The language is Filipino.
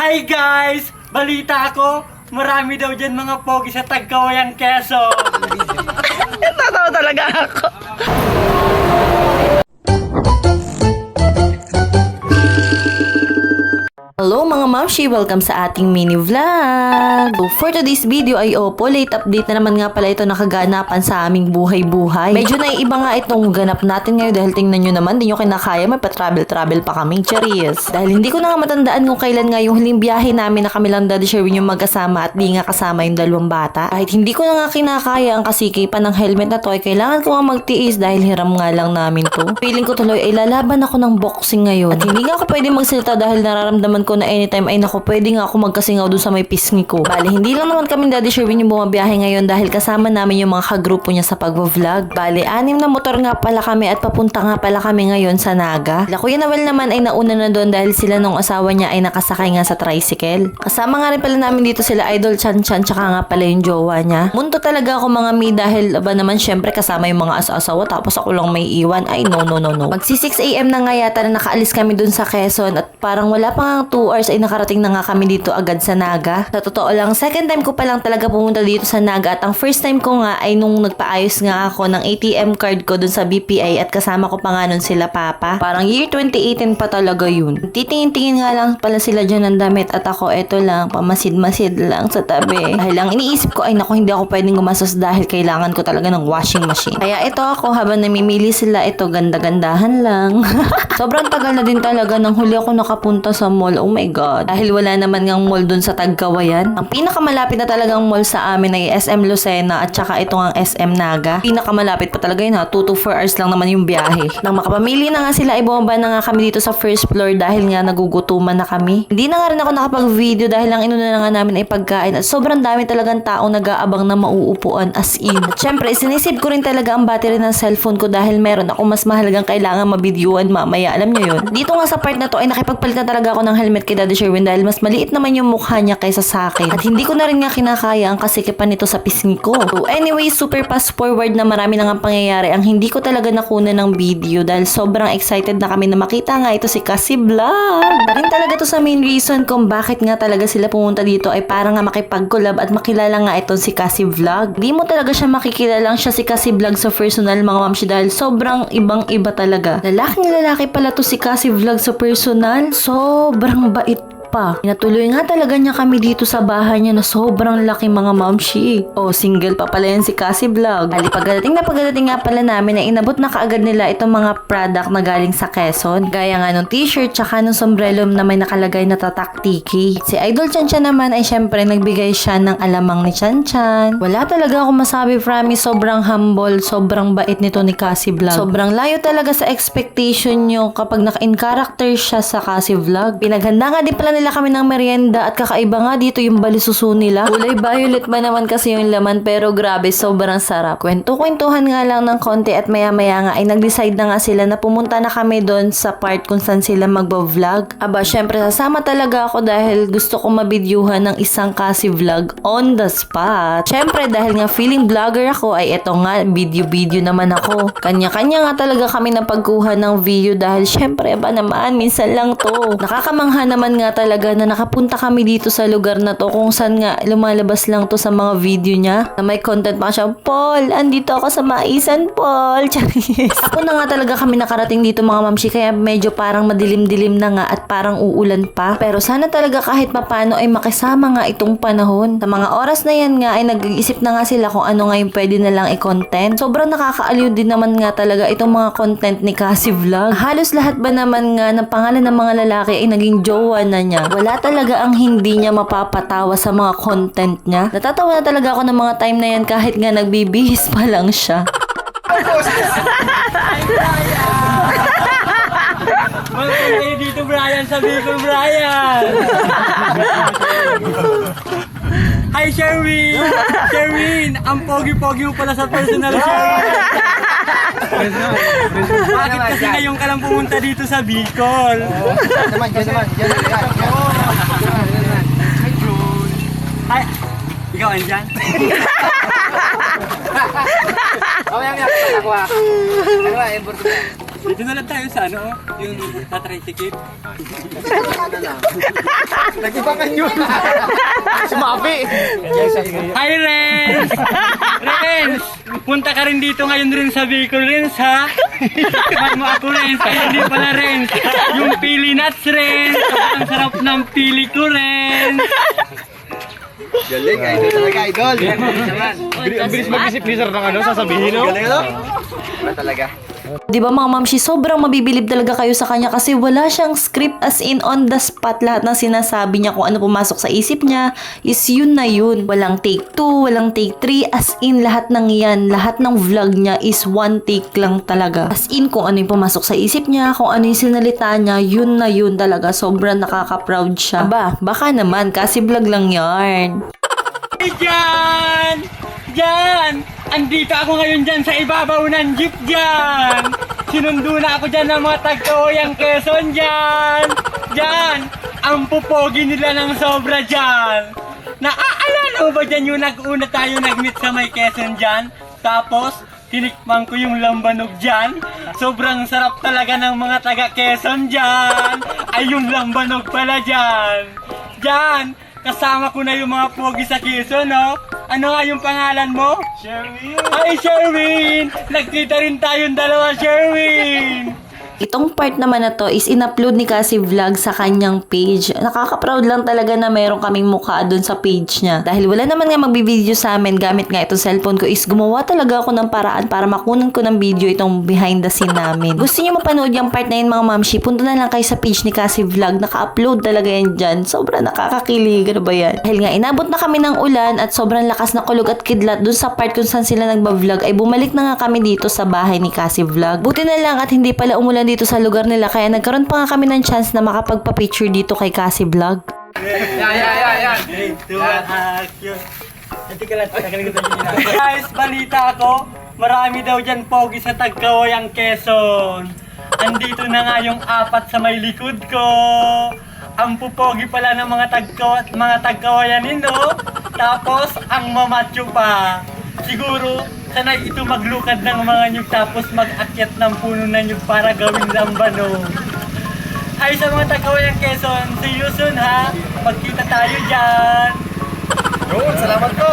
Hi guys! Balita ako, marami daw dyan mga pogi sa Tagkawayang Quezon. Totoo talaga ako. Hello mga mamshi! Welcome sa ating mini vlog! For today's video ay opo, late update na naman nga pala ito nakaganapan sa aming buhay-buhay. Medyo naiiba nga itong ganap natin ngayon dahil tingnan nyo naman, di nyo kinakaya, may pa-travel-travel pa kami. Cheers! Dahil hindi ko na nga matandaan kung kailan nga yung huling biyahe namin na kami lang daddy Sherwin yung magkasama at di nga kasama yung dalawang bata. Kahit hindi ko na nga kinakaya ang kasikipan ng helmet na to ay kailangan ko nga magtiis dahil hiram nga lang namin to. Feeling ko tuloy ay lalaban ako ng boxing ngayon. At hindi nga ako pwede magsalita dahil nararamdaman ko na anytime ay naku pwede nga ako magkasingaw dun sa may pisngi ko. Bale, hindi lang naman kami daddy Sherwin yung bumabiyahe ngayon dahil kasama namin yung mga kagrupo niya sa pagvo-vlog. Bale, anim na motor nga pala kami at papunta nga pala kami ngayon sa Naga. La Kuya Nawal naman ay nauna na doon dahil sila nung asawa niya ay nakasakay nga sa tricycle. Kasama nga rin pala namin dito sila Idol Chan Chan tsaka nga pala yung jowa niya. Munto talaga ako mga mi dahil aba naman syempre kasama yung mga asa-asawa tapos ako lang may iwan. Ay no no no no. Magsi 6am na nga yata na nakaalis kami dun sa Quezon at parang wala pa nga 2 hours ay nakarating na nga kami dito agad sa Naga. Sa totoo lang, second time ko pa lang talaga pumunta dito sa Naga at ang first time ko nga ay nung nagpaayos nga ako ng ATM card ko dun sa BPI at kasama ko pa nga nun sila papa. Parang year 2018 pa talaga yun. Titingin-tingin nga lang pala sila dyan ng damit at ako eto lang, pamasid-masid lang sa tabi. Dahil lang iniisip ko ay naku hindi ako pwedeng gumastos dahil kailangan ko talaga ng washing machine. Kaya ito ako habang namimili sila ito ganda-gandahan lang. Sobrang tagal na din talaga nang huli ako nakapunta sa mall. Oh my God. Dahil wala naman ngang mall dun sa Tagkawayan. Ang pinakamalapit na talagang mall sa amin ay SM Lucena at saka ito ang SM Naga. Pinakamalapit pa talaga yun ha. 2 to 4 hours lang naman yung biyahe. Nang makapamili na nga sila, ay bumaba na nga kami dito sa first floor dahil nga nagugutuman na kami. Hindi na nga rin ako nakapag-video dahil ang inuna na nga namin ay pagkain at sobrang dami talagang tao nag-aabang na mauupuan as in. At syempre, sinisave ko rin talaga ang battery ng cellphone ko dahil meron ako mas mahalagang kailangan mabidyuan mamaya. Alam nyo yun? Dito nga sa part na to ay nakipagpalit na talaga ako ng helmet kay Daddy Sherwin dahil mas maliit naman yung mukha niya kaysa sa akin. At hindi ko na rin nga kinakaya ang kasikipan nito sa pisngi ko. So anyway, super fast forward na marami na nga pangyayari ang hindi ko talaga nakuna ng video dahil sobrang excited na kami na makita nga ito si Cassie Vlog. Rin talaga to sa main reason kung bakit nga talaga sila pumunta dito ay para nga makipag-collab at makilala nga ito si Cassie Vlog. Di mo talaga siya makikilalang siya si Cassie Vlog sa personal mga mamshi dahil sobrang ibang iba talaga. Lalaking lalaki pala to si Cassie Vlog sa personal. Sobrang bait pa. Pinatuloy nga talaga niya kami dito sa bahay niya na sobrang laki mga mamshi. O, single pa pala yan si Cassie Vlog. Ali, pagdating na pagdating nga pala namin na inabot na kaagad nila itong mga product na galing sa Quezon. Gaya nga ng t-shirt tsaka ng sombrero na may nakalagay na tatak tiki. Si Idol Chan Chan naman ay syempre nagbigay siya ng alamang ni Chan Chan. Wala talaga ako masabi, promise. Sobrang humble, sobrang bait nito ni Cassie Vlog. Sobrang layo talaga sa expectation nyo kapag naka-in character siya sa Cassie Vlog. Pinaghanda nga din pala nila kami ng merienda at kakaiba nga dito yung balisuso nila. Kulay violet ba naman kasi yung laman pero grabe sobrang sarap. Kwento-kwentuhan nga lang ng konti at maya-maya nga ay nag-decide na nga sila na pumunta na kami doon sa part kung saan sila magbo-vlog. Aba, syempre sasama talaga ako dahil gusto ko mabidyuhan ng isang kasi vlog on the spot. Syempre dahil nga feeling vlogger ako ay eto nga video-video naman ako. Kanya-kanya nga talaga kami na pagkuha ng video dahil syempre ba naman minsan lang to. Nakakamangha naman nga talaga na nakapunta kami dito sa lugar na to kung saan nga lumalabas lang to sa mga video niya na may content pa siya. Paul, andito ako sa Maisan, Paul. Charis. Ako na nga talaga kami nakarating dito mga mamshi kaya medyo parang madilim-dilim na nga at parang uulan pa. Pero sana talaga kahit papano ay makisama nga itong panahon. Sa mga oras na yan nga ay nag-iisip na nga sila kung ano nga yung pwede na lang i-content. Sobrang nakakaaliw din naman nga talaga itong mga content ni Cassie Vlog. Halos lahat ba naman nga ng pangalan ng mga lalaki ay naging jowa na niya. Wala talaga ang hindi niya mapapatawa sa mga content niya. Natatawa na talaga ako ng mga time na yan kahit nga nagbibihis pa lang siya. Kayo dito Brian sa Bicol Brian! Hi Sherwin! Sherwin! Ang pogi-pogi mo pala sa personal Sherwin! Bakit kasi ngayon ka lang pumunta dito sa Bicol? naman, dyan naman, dyan naman, dyan. Hi! Ikaw andyan? Oh, yan, yan, nakuha. Nakuha, import ko. Dito na lang tayo sa ano, yung tatricycle. Nag-ibangan yun. Sumabi. Hi, Renz! Renz! Punta ka rin dito ngayon rin sa Bicol, Renz, ha? Tikman mo ako, Renz. Ay, hindi pala, Renz. Yung pili nuts, Renz. Ang sarap ng pili ko, Renz. Galing, idol talaga, idol. Ang bilis mag-isip ni sir ng ano, sasabihin, no? Galing, no? Wala talaga. Di ba mga mamshi, sobrang mabibilib talaga kayo sa kanya kasi wala siyang script as in on the spot. Lahat ng sinasabi niya kung ano pumasok sa isip niya is yun na yun. Walang take 2, walang take 3, as in lahat ng yan, lahat ng vlog niya is one take lang talaga. As in kung ano yung pumasok sa isip niya, kung ano yung sinalita niya, yun na yun talaga. Sobrang nakaka-proud siya. Aba, baka naman kasi vlog lang yarn. Jan! Jan! Andito ako ngayon dyan sa ibabaw ng jeep dyan! Sinundo na ako dyan ng mga tagkaoyang Quezon dyan! Dyan! Ang pupogi nila ng sobra dyan! Naaalala mo ba dyan yung nag-una tayo nag-meet sa may Quezon dyan? Tapos, tinikman ko yung lambanog dyan. Sobrang sarap talaga ng mga taga Quezon dyan. Ay, yung lambanog pala dyan. Dyan, kasama ko na yung mga pogi sa Quezon, no? Ano nga yung pangalan mo? Sherwin. Ay, Sherwin! Nagkita rin tayong dalawa, Sherwin! Itong part naman na to is in-upload ni Cassie Vlog sa kanyang page. Nakaka-proud lang talaga na meron kaming mukha doon sa page niya. Dahil wala naman nga magbibideo sa amin gamit nga itong cellphone ko is gumawa talaga ako ng paraan para makunan ko ng video itong behind the scene namin. Gusto niyo mapanood yung part na yun mga mamshi, punta na lang kayo sa page ni Cassie Vlog. Naka-upload talaga yan dyan. Sobrang nakakakilig. Ano ba yan? Dahil nga inabot na kami ng ulan at sobrang lakas na kulog at kidlat doon sa part kung saan sila nagba-vlog ay bumalik na nga kami dito sa bahay ni Cassie Vlog. Buti na lang at hindi pala umulan dito sa lugar nila kaya nagkaroon pa nga kami ng chance na makapagpa-picture dito kay Cassie Vlog. Yan. Three, two, one, action! Hindi ka lang, kakaling ko Guys, balita ako, marami daw dyan pogi sa Tagkawayan, Quezon. Andito na nga yung apat sa may likod ko. Ang pupogi pala ng mga tagkaw mga tagkawayanin, no? Tapos, ang mamacho pa. Siguro, sanay ito maglukad ng mga nyug tapos mag-akyat ng puno na nyug para gawing lambano. Ay sa mga tagkawayan Quezon, see you soon ha! Magkita tayo dyan! Yun, salamat po.